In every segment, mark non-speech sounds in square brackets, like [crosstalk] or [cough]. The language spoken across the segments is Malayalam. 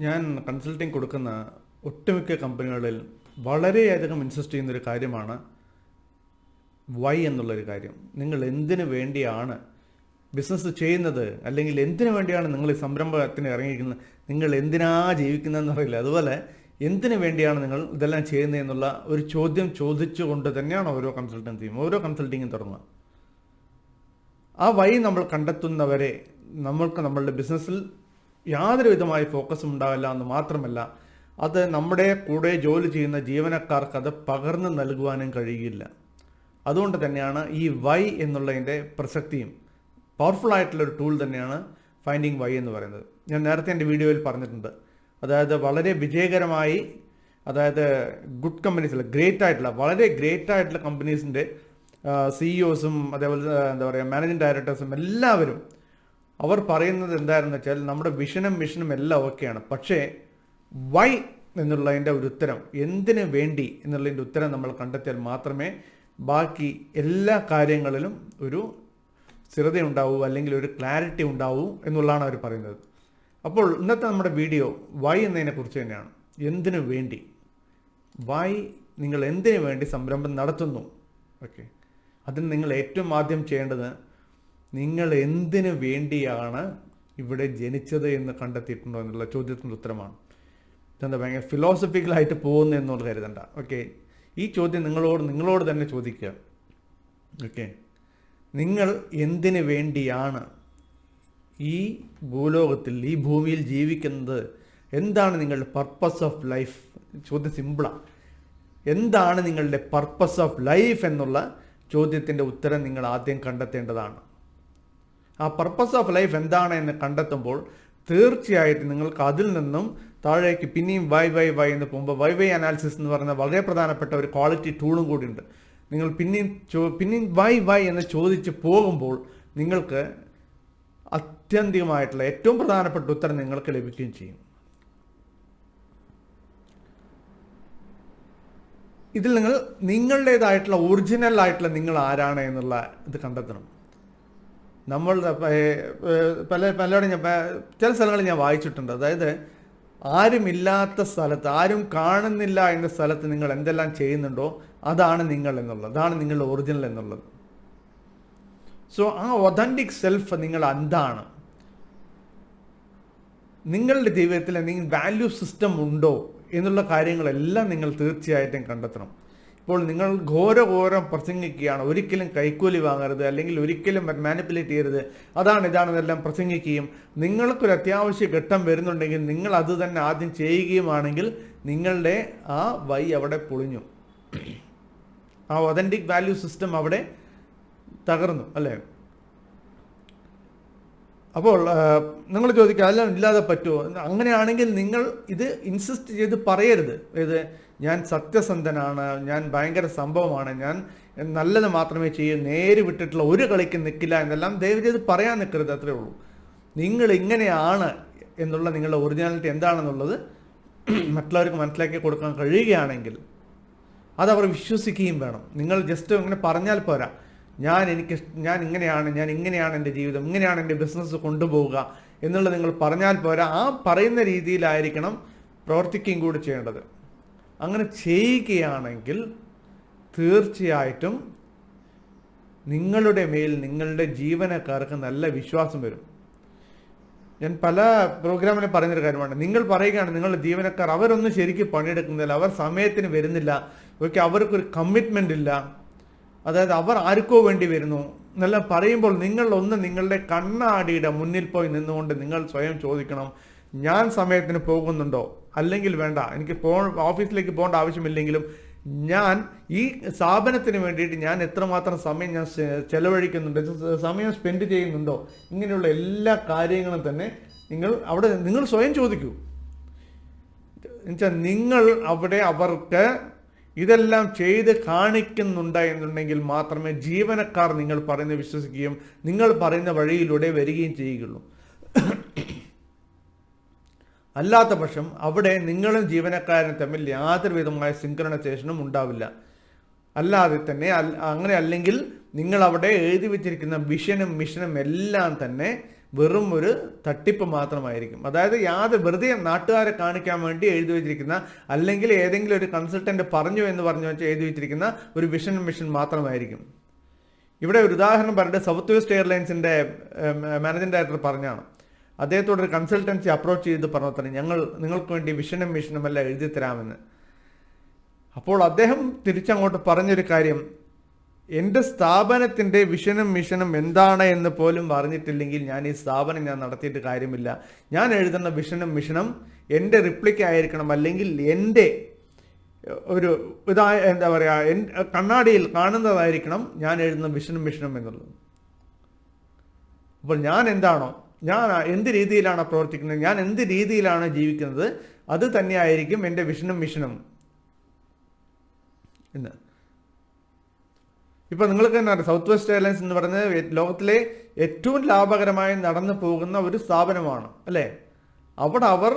ഞാൻ കൺസൾട്ടിങ് കൊടുക്കുന്ന ഒട്ടുമിക്ക കമ്പനികളിൽ വളരെയധികം ഇൻസിസ്റ്റ് ചെയ്യുന്നൊരു കാര്യമാണ് വൈ എന്നുള്ളൊരു കാര്യം. നിങ്ങൾ എന്തിനു വേണ്ടിയാണ് ബിസിനസ് ചെയ്യുന്നത്? അല്ലെങ്കിൽ എന്തിനു വേണ്ടിയാണ് നിങ്ങൾ ഈ സംരംഭത്തിന് ഇറങ്ങിയിരിക്കുന്നത്? നിങ്ങൾ എന്തിനാ ജീവിക്കുന്നതെന്ന് അറിയില്ല. അതുപോലെ എന്തിനു വേണ്ടിയാണ് നിങ്ങൾ ഇതെല്ലാം ചെയ്യുന്നത് എന്നുള്ള ഒരു ചോദ്യം ചോദിച്ചുകൊണ്ട് തന്നെയാണ് ഓരോ കൺസൾട്ടൻസിയും ഓരോ കൺസൾട്ടിങ്ങും തുടങ്ങുക. ആ വൈ നമ്മൾ കണ്ടെത്തുന്നവരെ നമ്മൾക്ക് നമ്മളുടെ ബിസിനസ്സിൽ യാതൊരു വിധമായ ഫോക്കസും ഉണ്ടാവില്ല എന്ന് മാത്രമല്ല അത് നമ്മുടെ കൂടെ ജോലി ചെയ്യുന്ന ജീവനക്കാർക്ക് അത് പകർന്നു നൽകുവാനും കഴിയില്ല. അതുകൊണ്ട് തന്നെയാണ് ഈ വൈ എന്നുള്ളതിന്റെ പ്രസക്തിയും പവർഫുൾ ആയിട്ടുള്ള ഒരു ടൂൾ തന്നെയാണ് ഫൈൻഡിങ് വൈ എന്ന് പറയുന്നത്. ഞാൻ നേരത്തെ എന്റെ വീഡിയോയിൽ പറഞ്ഞിട്ടുണ്ട്. അതായത് വളരെ വിജയകരമായി അതായത് ഗുഡ് കമ്പനീസ് അല്ല ഗ്രേറ്റ് ആയിട്ടുള്ള വളരെ ഗ്രേറ്റ് ആയിട്ടുള്ള കമ്പനീസിന്റെ സിഇഒസും അതേപോലെ എന്താ പറയുക മാനേജിങ് ഡയറക്ടേഴ്സും എല്ലാവരും അവർ പറയുന്നത് എന്തായിരുന്നു വെച്ചാൽ നമ്മുടെ വിഷനും മിഷനും എല്ലാം ഓക്കെയാണ്. പക്ഷേ വൈ എന്നുള്ളതിന്റെ ഒരു ഉത്തരം എന്തിനു വേണ്ടി എന്നുള്ളതിന്റെ ഉത്തരം നമ്മൾ കണ്ടെത്തിയാൽ മാത്രമേ ബാക്കി എല്ലാ കാര്യങ്ങളിലും ഒരു സ്ഥിരത ഉണ്ടാവൂ അല്ലെങ്കിൽ ഒരു ക്ലാരിറ്റി ഉണ്ടാവൂ എന്നുള്ളതാണ് അവർ പറയുന്നത്. അപ്പോൾ ഇന്നത്തെ നമ്മുടെ വീഡിയോ വൈ എന്നതിനെക്കുറിച്ച് തന്നെയാണ്. എന്തിനു വേണ്ടി? വൈ നിങ്ങൾ എന്തിനു വേണ്ടി സംരംഭം നടത്തുന്നു? ഓക്കെ. അതിന് നിങ്ങൾ ഏറ്റവും ആദ്യം ചെയ്യേണ്ടത് നിങ്ങൾ എന്തിനു വേണ്ടിയാണ് ഇവിടെ ജനിച്ചത് എന്ന് കണ്ടെത്തിയിട്ടുണ്ടോ എന്നുള്ള ചോദ്യത്തിന്റെ ഉത്തരമാണ്. ഇതെന്താ ഭയങ്കര ഫിലോസഫിക്കലായിട്ട് പോകുന്നു എന്നുള്ള കരുതണ്ട. ഓക്കെ ഈ ചോദ്യം നിങ്ങളോട് നിങ്ങളോട് തന്നെ ചോദിക്കുക. ഓക്കെ നിങ്ങൾ എന്തിനു വേണ്ടിയാണ് ഈ ഭൂലോകത്തിൽ ഈ ഭൂമിയിൽ ജീവിക്കുന്നത്? എന്താണ് നിങ്ങളുടെ പർപ്പസ് ഓഫ് ലൈഫ് ചോദ്യം സിമ്പിളാണ് എന്താണ് നിങ്ങളുടെ പർപ്പസ് ഓഫ് ലൈഫ് എന്നുള്ള ചോദ്യത്തിന്റെ ഉത്തരം നിങ്ങൾ ആദ്യം കണ്ടെത്തേണ്ടതാണ്. ആ പർപ്പസ് ഓഫ് ലൈഫ് എന്താണ് എന്ന് കണ്ടെത്തുമ്പോൾ തീർച്ചയായിട്ടും നിങ്ങൾക്ക് അതിൽ നിന്നും താഴേക്ക് പിന്നെയും വൈ വൈ വൈ എന്ന് പോകുമ്പോൾ വൈ വൈ അനാലിസിസ് എന്ന് പറയുന്ന വളരെ പ്രധാനപ്പെട്ട ഒരു ക്വാളിറ്റി ടൂളും കൂടിയുണ്ട് നിങ്ങൾ പിന്നെയും ചോ പിന്നെയും വൈ വൈ എന്ന് ചോദിച്ച് പോകുമ്പോൾ നിങ്ങൾക്ക് അത്യന്തികമായിട്ടുള്ള ഏറ്റവും പ്രധാനപ്പെട്ട ഉത്തരം നിങ്ങൾക്ക് ലഭിക്കുകയും ചെയ്യും. ഇതിൽ നിങ്ങൾ നിങ്ങളുടേതായിട്ടുള്ള ഒറിജിനൽ ആയിട്ടുള്ള നിങ്ങൾ ആരാണ് എന്നുള്ള ഇത് കണ്ടെത്തണം. നമ്മൾ പല പലയിടം ഞാൻ ചില സ്ഥലങ്ങളിൽ ഞാൻ വായിച്ചിട്ടുണ്ട്. അതായത് ആരുമില്ലാത്ത സ്ഥലത്ത് ആരും കാണുന്നില്ല എന്ന സ്ഥലത്ത് നിങ്ങൾ എന്തെല്ലാം ചെയ്യുന്നുണ്ടോ അതാണ് നിങ്ങൾ എന്നുള്ളത്. അതാണ് നിങ്ങളുടെ ഒറിജിനൽ എന്നുള്ളത്. സോ ആ ഒതന്റിക് സെൽഫ് നിങ്ങൾ എന്താണ്? നിങ്ങളുടെ ജീവിതത്തിൽ എന്തെങ്കിലും വാല്യൂ സിസ്റ്റം ഉണ്ടോ എന്നുള്ള കാര്യങ്ങളെല്ലാം നിങ്ങൾ തീർച്ചയായിട്ടും കണ്ടെത്തണം. ഇപ്പോൾ നിങ്ങൾ ഘോരഘോരം പ്രസംഗിക്കുകയാണ്. ഒരിക്കലും കൈക്കൂലി വാങ്ങരുത് അല്ലെങ്കിൽ ഒരിക്കലും മാനിപ്പുലേറ്റ് ചെയ്യരുത്. അതാണ് ഇതാണെന്നെല്ലാം പ്രസംഗിക്കുകയും. നിങ്ങൾക്കൊരു അത്യാവശ്യ ഘട്ടം വരുന്നുണ്ടെങ്കിൽ നിങ്ങൾ അത് തന്നെ ആദ്യം ചെയ്യുകയുമാണെങ്കിൽ നിങ്ങളുടെ ആ വൈ അവിടെ പൊളിഞ്ഞു. ആ ഒതന്റിക് വാല്യൂ സിസ്റ്റം അവിടെ തകർന്നു അല്ലേ? അപ്പോൾ നിങ്ങൾ ചോദിക്കുക അല്ല ഇല്ലാതെ പറ്റുമോ? അങ്ങനെയാണെങ്കിൽ നിങ്ങൾ ഇത് ഇൻസിസ്റ്റ് ചെയ്ത് പറയരുത്. ഇത് ഞാൻ സത്യസന്ധനാണ് ഞാൻ ഭയങ്കര സംഭവമാണ് ഞാൻ നല്ലത് മാത്രമേ ചെയ്യൂ നേര് വിട്ടിട്ടുള്ള ഒരു കളിക്ക് നിൽക്കില്ല എന്നെല്ലാം ദയവ് പറയാൻ നിൽക്കരുത് അത്രേ ഉള്ളൂ. നിങ്ങൾ ഇങ്ങനെയാണ് എന്നുള്ള നിങ്ങളുടെ ഒറിജിനാലിറ്റി എന്താണെന്നുള്ളത് [clears throat] മറ്റുള്ളവർക്ക് മനസ്സിലാക്കി കൊടുക്കാൻ കഴിയുകയാണെങ്കിൽ അതവർ വിശ്വസിക്കുകയും വേണം. നിങ്ങൾ ജസ്റ്റ് ഇങ്ങനെ പറഞ്ഞാൽ പോരാ ഞാൻ എനിക്ക് ഞാൻ ഇങ്ങനെയാണ് ഞാൻ ഇങ്ങനെയാണ് എന്റെ ജീവിതം ഇങ്ങനെയാണ് എന്റെ ബിസിനസ് കൊണ്ടുപോവുക എന്നുള്ളത് നിങ്ങൾ പറഞ്ഞാൽ പോരാ ആ പറയുന്ന രീതിയിലായിരിക്കണം പ്രവർത്തിക്കുകയും കൂടി ചെയ്യേണ്ടത്. അങ്ങനെ ചെയ്യുകയാണെങ്കിൽ തീർച്ചയായിട്ടും നിങ്ങളുടെ മേൽ നിങ്ങളുടെ ജീവനക്കാർക്ക് നല്ല വിശ്വാസം വരും. ഞാൻ പല പ്രോഗ്രാമിലും പറയുന്നൊരു കാര്യമാണ്. നിങ്ങൾ പറയുകയാണ് നിങ്ങളുടെ ജീവനക്കാർ അവരൊന്നും ശരിക്കും പണിയെടുക്കുന്നില്ല അവർ സമയത്തിന് വരുന്നില്ല ഓക്കെ അവർക്കൊരു കമ്മിറ്റ്മെന്റ് ഇല്ല. അതായത് അവർ ആർക്കോ വേണ്ടി വരുന്നു എന്നെല്ലാം പറയുമ്പോൾ നിങ്ങൾ ഒന്ന് നിങ്ങളുടെ കണ്ണാടിയുടെ മുന്നിൽ പോയി നിന്നുകൊണ്ട് നിങ്ങൾ സ്വയം ചോദിക്കണം ഞാൻ സമയത്തിന് പോകുന്നുണ്ടോ? അല്ലെങ്കിൽ വേണ്ട. എനിക്ക് പോ ഓഫീസിലേക്ക് പോകേണ്ട ആവശ്യമില്ലെങ്കിലും ഞാൻ ഈ സ്ഥാപനത്തിന് വേണ്ടിയിട്ട് ഞാൻ എത്രമാത്രം സമയം ഞാൻ ചെലവഴിക്കുന്നുണ്ട് സമയം സ്പെൻഡ് ചെയ്യുന്നുണ്ടോ? ഇങ്ങനെയുള്ള എല്ലാ കാര്യങ്ങളും തന്നെ നിങ്ങൾ അവിടെ നിങ്ങൾ സ്വയം ചോദിക്കൂ. എന്നുവെച്ചാൽ നിങ്ങൾ അവിടെ അവർക്ക് ഇതെല്ലാം ചെയ്ത് കാണിക്കുന്നുണ്ട് എന്നുണ്ടെങ്കിൽ മാത്രമേ ജീവനക്കാർ നിങ്ങൾ പറയുന്നത് വിശ്വസിക്കുകയും നിങ്ങൾ പറയുന്ന വഴിയിലൂടെ വരികയും ചെയ്യുകയുള്ളൂ. അല്ലാത്ത പക്ഷം അവിടെ നിങ്ങളും ജീവനക്കാരനും തമ്മിൽ യാതൊരു വിധമായ സിങ്ക്രണൈസേഷനും ഉണ്ടാവില്ല. അല്ലാതെ തന്നെ അങ്ങനെ അല്ലെങ്കിൽ നിങ്ങൾ അവിടെ എഴുതി വെച്ചിരിക്കുന്ന വിഷനും മിഷനും എല്ലാം തന്നെ വെറും ഒരു തട്ടിപ്പ് മാത്രമായിരിക്കും. അതായത് യാതൊരു വെറുതെ നാട്ടുകാരെ കാണിക്കാൻ വേണ്ടി എഴുതി വെച്ചിരിക്കുന്ന അല്ലെങ്കിൽ ഏതെങ്കിലും ഒരു കൺസൾട്ടന്റ് പറഞ്ഞു എന്ന് പറഞ്ഞു വെച്ച് എഴുതി വെച്ചിരിക്കുന്ന ഒരു വിഷൻ മിഷൻ മാത്രമായിരിക്കും. ഇവിടെ ഒരു ഉദാഹരണം പറഞ്ഞിട്ട് സൗത്ത് വെസ്റ്റ് എയർലൈൻസിന്റെ മാനേജിംഗ് ഡയറക്ടർ പറഞ്ഞാണ് അദ്ദേഹത്തോട് ഒരു കൺസൾട്ടൻസി അപ്രോച്ച് ചെയ്ത് പറഞ്ഞു തന്നെ ഞങ്ങൾ നിങ്ങൾക്ക് വേണ്ടി വിഷനും മിഷനും എല്ലാം എഴുതി തരാമെന്ന്. അപ്പോൾ അദ്ദേഹം തിരിച്ചങ്ങോട്ട് പറഞ്ഞൊരു കാര്യം എന്റെ സ്ഥാപനത്തിന്റെ വിഷനും മിഷനും എന്താണ് എന്ന് പോലും പറഞ്ഞിട്ടില്ലെങ്കിൽ ഞാൻ ഈ സ്ഥാപനം ഞാൻ നടത്തിയിട്ട് കാര്യമില്ല. ഞാൻ എഴുതുന്ന വിഷനും മിഷനും എന്റെ റിപ്ലിക്ക് ആയിരിക്കണം. അല്ലെങ്കിൽ എന്റെ ഒരു ഇതായ എന്താ പറയുക കണ്ണാടിയിൽ കാണുന്നതായിരിക്കണം ഞാൻ എഴുതുന്ന വിഷനും മിഷനും എന്നുള്ളത്. അപ്പോൾ ഞാൻ എന്താണോ ഞാൻ എന്ത് രീതിയിലാണ് പ്രവർത്തിക്കുന്നത്? ഞാൻ എന്ത് രീതിയിലാണ് ജീവിക്കുന്നത്? അത് തന്നെയായിരിക്കും എന്റെ വിഷനും മിഷനും. എന്ന്. ഇപ്പൊ നിങ്ങൾക്ക് തന്നെ അറിയാം സൗത്ത് വെസ്റ്റ് എയർലൈൻസ് എന്ന് പറയുന്നത് ലോകത്തിലെ ഏറ്റവും ലാഭകരമായി നടന്നു പോകുന്ന ഒരു സ്ഥാപനമാണ് അല്ലേ? അവിടെ അവർ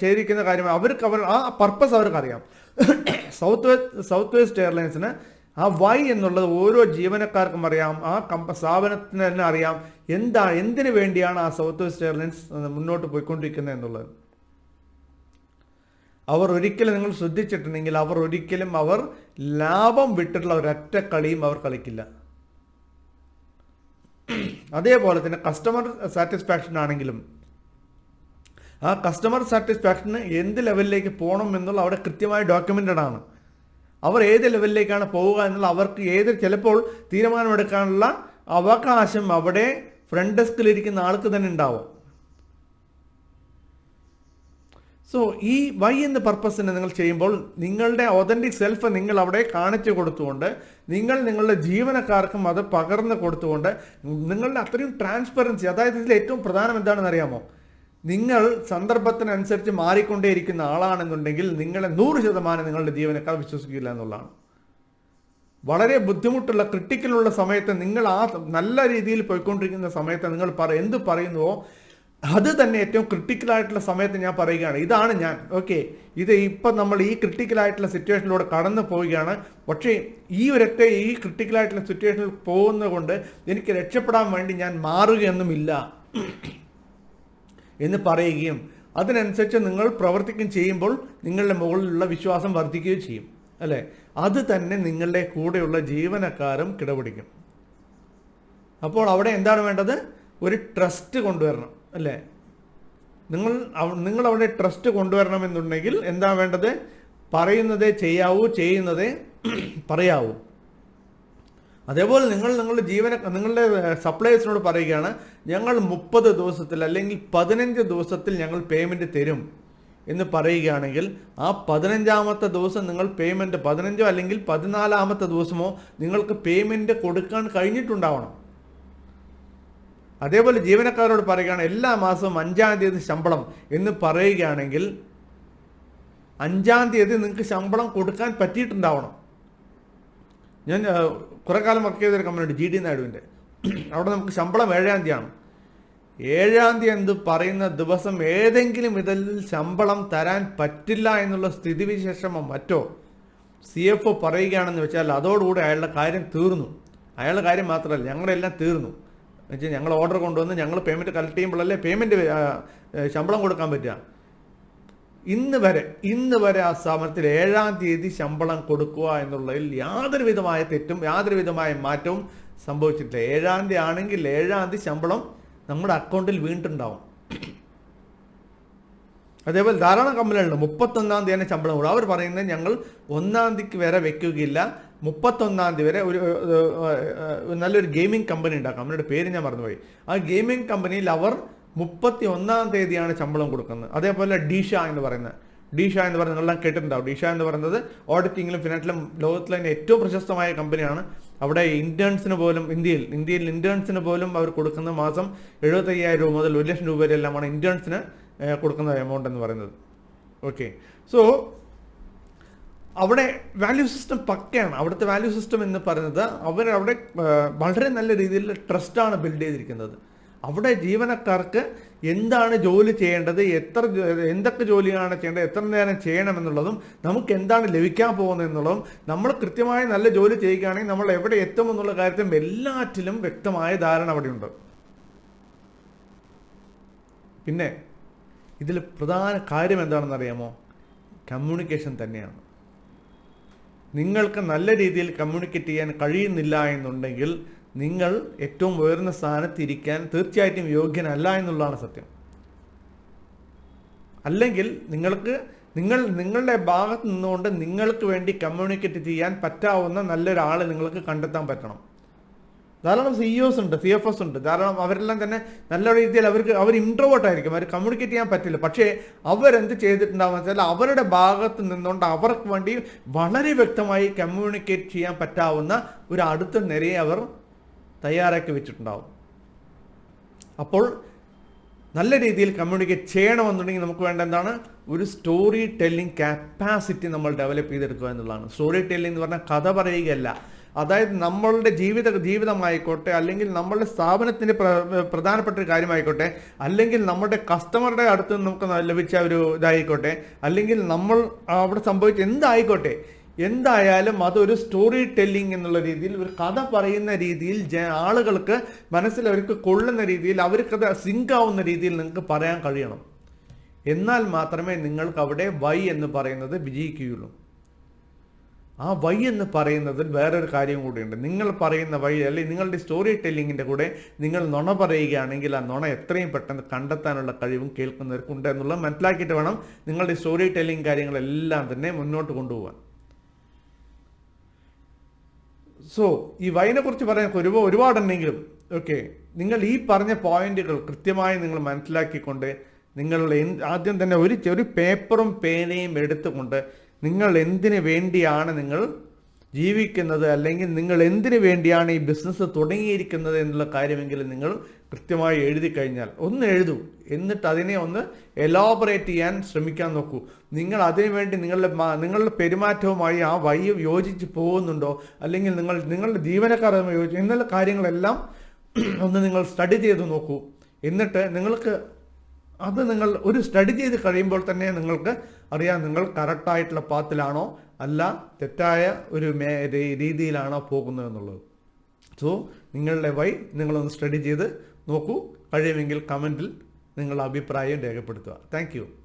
ചെയ്തിരിക്കുന്ന കാര്യം അവർക്ക് അവർ ആ പർപ്പസ് അവർക്ക് അറിയാം. സൗത്ത് വെസ്റ്റ് സൗത്ത് വെസ്റ്റ് എയർലൈൻസിന് ആ വൈ എന്നുള്ളത് ഓരോ ജീവനക്കാർക്കും അറിയാം ആ കമ്പ സ്ഥാപനത്തിന് തന്നെ അറിയാം എന്താ എന്തിനു വേണ്ടിയാണ് ആ സൗത്ത് വെസ്റ്റ് എയർലൈൻസ് മുന്നോട്ട് പോയിക്കൊണ്ടിരിക്കുന്നത് എന്നുള്ളത്? അവർ ഒരിക്കലും നിങ്ങൾ ശ്രദ്ധിച്ചിട്ടുണ്ടെങ്കിൽ അവർ ഒരിക്കലും അവർ ലാഭം വിട്ടിട്ടുള്ള ഒരൊറ്റ കളിയും അവർ കളിക്കില്ല. അതേപോലെ തന്നെ കസ്റ്റമർ സാറ്റിസ്ഫാക്ഷൻ ആണെങ്കിലും ആ കസ്റ്റമർ സാറ്റിസ്ഫാക്ഷന് എന്ത് ലെവലിലേക്ക് പോകണം എന്നുള്ള അവിടെ കൃത്യമായി ഡോക്യുമെന്റഡ് ആണ്. അവർ ഏത് ലെവലിലേക്കാണ് പോവുക എന്നുള്ള അവർക്ക് ഏത് ചിലപ്പോൾ തീരുമാനമെടുക്കാനുള്ള അവകാശം അവിടെ ഫ്രണ്ട് ഡെസ്കിൽ ഇരിക്കുന്ന ആൾക്ക് തന്നെ ഉണ്ടാവും. സോ ഈ വൈ എന്ന പർപ്പസിന് നിങ്ങൾ ചെയ്യുമ്പോൾ നിങ്ങളുടെ ഒതന്റിക് സെൽഫ് നിങ്ങൾ അവിടെ കാണിച്ചു കൊടുത്തുകൊണ്ട് നിങ്ങൾ നിങ്ങളുടെ ജീവനക്കാർക്കും അത് പകർന്നു കൊടുത്തുകൊണ്ട് നിങ്ങളുടെ അത്രയും ട്രാൻസ്പെറൻസി അതായത് ഇതിൽ ഏറ്റവും പ്രധാനം എന്താണെന്ന് അറിയാമോ? നിങ്ങൾ സന്ദർഭത്തിനനുസരിച്ച് മാറിക്കൊണ്ടേയിരിക്കുന്ന ആളാണെന്നുണ്ടെങ്കിൽ നിങ്ങളെ നൂറ് ശതമാനം നിങ്ങളുടെ ജീവനക്കാർ വിശ്വസിക്കില്ല എന്നുള്ളതാണ്. വളരെ ബുദ്ധിമുട്ടുള്ള ക്രിട്ടിക്കലുള്ള സമയത്ത് നിങ്ങൾ ആ നല്ല രീതിയിൽ പോയിക്കൊണ്ടിരിക്കുന്ന സമയത്ത് നിങ്ങൾ പറ എന്ത് പറയുന്നുവോ അത് തന്നെ ഏറ്റവും ക്രിട്ടിക്കലായിട്ടുള്ള സമയത്ത് ഞാൻ പറയുകയാണ്. ഇതാണ് ഞാൻ. ഓക്കെ ഇത് ഇപ്പം നമ്മൾ ഈ ക്രിട്ടിക്കലായിട്ടുള്ള സിറ്റുവേഷനിലൂടെ കടന്നു പോവുകയാണ്. പക്ഷേ ഈ ഒരൊറ്റ ഈ ക്രിട്ടിക്കലായിട്ടുള്ള സിറ്റുവേഷനിൽ പോകുന്നത് കൊണ്ട് എനിക്ക് രക്ഷപ്പെടാൻ വേണ്ടി ഞാൻ മാറുകയൊന്നുമില്ല എന്ന് പറയുകയും അതിനനുസരിച്ച് നിങ്ങൾ പ്രവർത്തിക്കുകയും ചെയ്യുമ്പോൾ നിങ്ങളുടെ മുകളിലുള്ള വിശ്വാസം വർദ്ധിക്കുകയും ചെയ്യും. അല്ലേ? അത് തന്നെ നിങ്ങളുടെ കൂടെയുള്ള ജീവനക്കാരും കിടപിടിക്കും. അപ്പോൾ അവിടെ എന്താണ് വേണ്ടത്? ഒരു ട്രസ്റ്റ് കൊണ്ടുവരണം അല്ലേ? നിങ്ങൾ നിങ്ങൾ അവിടെ ട്രസ്റ്റ് കൊണ്ടുവരണമെന്നുണ്ടെങ്കിൽ എന്താ വേണ്ടത്? പറയുന്നതേ ചെയ്യാവൂ ചെയ്യുന്നതേ [clears throat] പറയാവൂ. അതേപോലെ നിങ്ങൾ നിങ്ങളുടെ ജീവന നിങ്ങളുടെ സപ്ലൈസിനോട് പറയുകയാണ് ഞങ്ങൾ മുപ്പത് ദിവസത്തിൽ അല്ലെങ്കിൽ പതിനഞ്ച് ദിവസത്തിൽ ഞങ്ങൾ പേയ്മെന്റ് തരും. എന്ന് പറയുകയാണെങ്കിൽ ആ പതിനഞ്ചാമത്തെ ദിവസം നിങ്ങൾ പേയ്മെന്റ് പതിനഞ്ചോ അല്ലെങ്കിൽ പതിനാലാമത്തെ ദിവസമോ നിങ്ങൾക്ക് പേയ്മെന്റ് കൊടുക്കാൻ കഴിഞ്ഞിട്ടുണ്ടാവണം. അതേപോലെ ജീവനക്കാരോട് പറയുകയാണ് എല്ലാ മാസവും അഞ്ചാം തീയതി ശമ്പളം എന്ന് പറയുകയാണെങ്കിൽ അഞ്ചാം തീയതി നിങ്ങൾക്ക് ശമ്പളം കൊടുക്കാൻ പറ്റിയിട്ടുണ്ടാവണം. ഞാൻ കുറേ കാലം വർക്ക് ചെയ്തൊരു കമ്പനിയുണ്ട് ജി ഡി നായിഡുവിന്റെ. അവിടെ നമുക്ക് ശമ്പളം ഏഴാം തീയതിയാണ്. ഏഴാം തീയതി എന്ത് പറയുന്ന ദിവസം ഏതെങ്കിലും ഇതിൽ ശമ്പളം തരാൻ പറ്റില്ല എന്നുള്ള സ്ഥിതിവിശേഷമോ മറ്റോ സി എഫ് ഒ പറയുകയാണെന്ന് വെച്ചാൽ അതോടുകൂടി അയാളുടെ കാര്യം തീർന്നു. അയാളുടെ കാര്യം മാത്രമല്ല ഞങ്ങളെല്ലാം തീർന്നു. എന്നുവെച്ചാൽ ഞങ്ങൾ ഓർഡർ കൊണ്ടുവന്ന് ഞങ്ങൾ പേയ്മെന്റ് കളക്ട് ചെയ്യുമ്പോഴല്ലേ പേയ്മെന്റ് ശമ്പളം കൊടുക്കാൻ പറ്റുക. ഇന്ന് വരെ ഇന്ന് വരെ ആ സ്ഥാപനത്തിൽ ഏഴാം തീയതി ശമ്പളം കൊടുക്കുക എന്നുള്ളതിൽ യാതൊരു വിധമായ തെറ്റും യാതൊരു വിധമായ മാറ്റവും സംഭവിച്ചിട്ടില്ല. ഏഴാം തീയതി ആണെങ്കിൽ ഏഴാം തീയതി ശമ്പളം നമ്മുടെ അക്കൗണ്ടിൽ വീണിട്ടുണ്ടാവും അതേപോലെ ധാരാളം കമ്പനികളുണ്ട്. മുപ്പത്തൊന്നാം തീയതി തന്നെ ശമ്പളം കൂടും. അവർ പറയുന്നത് ഞങ്ങൾ ഒന്നാം തീയതിക്ക് വരെ വെക്കുകയില്ല. മുപ്പത്തൊന്നാം തീയതി വരെ ഒരു നല്ലൊരു ഗെയിമിംഗ് കമ്പനി ഉണ്ട് കമ്പനിയുടെ പേര് ഞാൻ മറന്നുപോയി. ആ ഗെയിമിംഗ് കമ്പനിയിൽ അവർ മുപ്പത്തി ഒന്നാം തീയതിയാണ് ശമ്പളം കൊടുക്കുന്നത്. അതേപോലെ ഡീഷ എന്ന് പറയുന്നത്. ഡീഷ എന്ന് പറയുന്നത് നിങ്ങളെല്ലാം കേട്ടിട്ടുണ്ടാവും. ഡീഷ എന്ന് പറയുന്നത് ഓഡിറ്റിങ്ങിലും ഫിനാൻസിലും ലോകത്തിലെ ഏറ്റവും പ്രശസ്തമായ കമ്പനിയാണ് അവിടെ ഇന്റേൺസിന് പോലും ഇന്ത്യയിൽ ഇന്ത്യയിൽ ഇന്റേൺസിന് പോലും അവർ കൊടുക്കുന്ന മാസം എഴുപത്തയ്യായിരം രൂപ മുതൽ ഒരു ലക്ഷം രൂപ വരെ എല്ലാമാണ് ഇന്റേൺസിന് കൊടുക്കുന്ന എമൗണ്ട് എന്ന് പറയുന്നത്. ഓക്കെ സോ അവിടെ വാല്യൂ സിസ്റ്റം പക്കയാണ്. അവിടുത്തെ വാല്യൂ സിസ്റ്റം എന്ന് പറയുന്നത് അവർ അവിടെ വളരെ നല്ല രീതിയിൽ ട്രസ്റ്റാണ് ബിൽഡ് ചെയ്തിരിക്കുന്നത്. അവിടെ ജീവനക്കാർക്ക് എന്താണ് ജോലി ചെയ്യേണ്ടത് എത്ര എന്തൊക്കെ ജോലിയാണ് ചെയ്യേണ്ടത് എത്ര നേരം ചെയ്യണം എന്നുള്ളതും നമുക്ക് എന്താണ് ലഭിക്കാൻ പോകുന്നത് എന്നുള്ളതും നമ്മൾ കൃത്യമായി നല്ല ജോലി ചെയ്യുകയാണെങ്കിൽ നമ്മൾ എവിടെ എത്തും എന്നുള്ള കാര്യത്തിലും എല്ലാറ്റിലും വ്യക്തമായ ധാരണ അവിടെയുണ്ട്. പിന്നെ ഇതിൽ പ്രധാന കാര്യം എന്താണെന്ന് അറിയാമോ? കമ്മ്യൂണിക്കേഷൻ തന്നെയാണ്. നിങ്ങൾക്ക് നല്ല രീതിയിൽ കമ്മ്യൂണിക്കേറ്റ് ചെയ്യാൻ കഴിയുന്നില്ല എന്നുണ്ടെങ്കിൽ നിങ്ങൾ ഏറ്റവും ഉയർന്ന സ്ഥാനത്തിരിക്കാൻ തീർച്ചയായിട്ടും യോഗ്യനല്ല എന്നുള്ളതാണ് സത്യം. അല്ലെങ്കിൽ നിങ്ങൾക്ക് നിങ്ങൾ നിങ്ങളുടെ ഭാഗത്ത് നിന്നുകൊണ്ട് നിങ്ങൾക്ക് വേണ്ടി കമ്മ്യൂണിക്കേറ്റ് ചെയ്യാൻ പറ്റാവുന്ന നല്ലൊരാളെ നിങ്ങൾക്ക് കണ്ടെത്താൻ പറ്റണം. ധാരാളം സിഇഒസ് ഉണ്ട് സി എഫ് എസ് ഉണ്ട്. ധാരാളം അവരെല്ലാം തന്നെ നല്ല രീതിയിൽ അവർക്ക് അവർ ഇൻട്രോവേർട്ട് ആയിരിക്കും. അവർ കമ്മ്യൂണിക്കേറ്റ് ചെയ്യാൻ പറ്റില്ല. പക്ഷേ അവരെന്ത് ചെയ്തിട്ടുണ്ടാവുക വെച്ചാൽ അവരുടെ ഭാഗത്ത് നിന്നുകൊണ്ട് അവർക്ക് വേണ്ടി വളരെ വ്യക്തമായി കമ്മ്യൂണിക്കേറ്റ് ചെയ്യാൻ പറ്റാവുന്ന ഒരു അടുത്ത നിരയെ അവർ തയ്യാറാക്കി വെച്ചിട്ടുണ്ടാവും. അപ്പോൾ നല്ല രീതിയിൽ കമ്മ്യൂണിക്കേറ്റ് ചെയ്യണമെന്നുണ്ടെങ്കിൽ നമുക്ക് വേണ്ട എന്താണ്? ഒരു സ്റ്റോറി ടെല്ലിംഗ് കപ്പാസിറ്റി നമ്മൾ ഡെവലപ്പ് ചെയ്തെടുക്കുക എന്നുള്ളതാണ്. സ്റ്റോറി ടെല്ലിംഗ് എന്ന് പറഞ്ഞാൽ കഥ പറയുകയല്ല. അതായത് നമ്മളുടെ ജീവിത ജീവിതമായിക്കോട്ടെ അല്ലെങ്കിൽ നമ്മളുടെ സ്ഥാപനത്തിന്റെ പ്ര- പ്രധാനപ്പെട്ട ഒരു കാര്യമായിക്കോട്ടെ അല്ലെങ്കിൽ നമ്മുടെ കസ്റ്റമറുടെ അടുത്ത് നമുക്ക് ലഭിച്ച ഒരു ഇതായിക്കോട്ടെ അല്ലെങ്കിൽ നമ്മൾ അവിടെ സംഭവിച്ച എന്തായിക്കോട്ടെ എന്തായാലും അതൊരു സ്റ്റോറി ടെല്ലിംഗ് എന്നുള്ള രീതിയിൽ ഒരു കഥ പറയുന്ന രീതിയിൽ ജ ആളുകൾക്ക് മനസ്സിൽ അവർക്ക് കൊള്ളുന്ന രീതിയിൽ അവർക്കത് സിങ്ക് ആവുന്ന രീതിയിൽ നിങ്ങൾക്ക് പറയാൻ കഴിയണം. എന്നാൽ മാത്രമേ നിങ്ങൾക്ക് അവിടെ വൈ എന്ന് പറയുന്നത് വിജയിക്കുകയുള്ളൂ. ആ വൈ എന്ന് പറയുന്നതിൽ വേറൊരു കാര്യം കൂടിയുണ്ട്. നിങ്ങൾ പറയുന്ന വഴി അല്ലെങ്കിൽ നിങ്ങളുടെ സ്റ്റോറി ടെല്ലിങ്ങിന്റെ കൂടെ നിങ്ങൾ നുണ പറയുകയാണെങ്കിൽ ആ നുണ എത്രയും പെട്ടെന്ന് കണ്ടെത്താനുള്ള കഴിവും കേൾക്കുന്നവർക്കുണ്ട് എന്നുള്ളത് മനസ്സിലാക്കിയിട്ട് വേണം നിങ്ങളുടെ സ്റ്റോറി ടെല്ലിംഗ് കാര്യങ്ങളെല്ലാം തന്നെ മുന്നോട്ട് കൊണ്ടുപോകാൻ. സോ ഈ വൈനെ കുറിച്ച് പറയാൻ ഒരുപാട് ഒരുപാടുണ്ടെങ്കിലും ഓക്കെ നിങ്ങൾ ഈ പറഞ്ഞ പോയിന്റുകൾ കൃത്യമായി നിങ്ങൾ മനസ്സിലാക്കിക്കൊണ്ട് നിങ്ങളുടെ ആദ്യം തന്നെ ഒരു ഒരു പേപ്പറും പേനയും എടുത്തുകൊണ്ട് നിങ്ങൾ എന്തിനു വേണ്ടിയാണ് നിങ്ങൾ ജീവിക്കുന്നത്? അല്ലെങ്കിൽ നിങ്ങൾ എന്തിനു വേണ്ടിയാണ് ഈ ബിസിനസ് തുടങ്ങിയിരിക്കുന്നത് എന്നുള്ള കാര്യമെങ്കിലും നിങ്ങൾ കൃത്യമായി എഴുതി കഴിഞ്ഞാൽ ഒന്ന് എഴുതൂ. എന്നിട്ട് അതിനെ ഒന്ന് എലോബറേറ്റ് ചെയ്യാൻ ശ്രമിക്കാൻ നോക്കൂ. നിങ്ങൾ അതിനുവേണ്ടി നിങ്ങളുടെ നിങ്ങളുടെ പെരുമാറ്റവുമായി ആ വൈ യോജിച്ച് പോകുന്നുണ്ടോ? അല്ലെങ്കിൽ നിങ്ങൾ നിങ്ങളുടെ ജീവനക്കാരുമായി യോജിച്ചു എന്നുള്ള കാര്യങ്ങളെല്ലാം [clears throat] ഒന്ന് നിങ്ങൾ സ്റ്റഡി ചെയ്ത് നോക്കൂ. എന്നിട്ട് നിങ്ങൾക്ക് അത് നിങ്ങൾ ഒരു സ്റ്റഡി ചെയ്ത് കഴിയുമ്പോൾ തന്നെ നിങ്ങൾക്ക് അറിയാം നിങ്ങൾ കറക്റ്റായിട്ടുള്ള പാത്തിലാണോ അല്ല തെറ്റായ ഒരു രീതിയിലാണോ പോകുന്നത് എന്നുള്ളത്. സോ നിങ്ങളുടെ വൈ നിങ്ങളൊന്ന് സ്റ്റഡി ചെയ്ത് നോക്കൂ കഴിയുമെങ്കിൽ കമന്റിൽ നിങ്ങളുടെ അഭിപ്രായം രേഖപ്പെടുത്തുക. താങ്ക്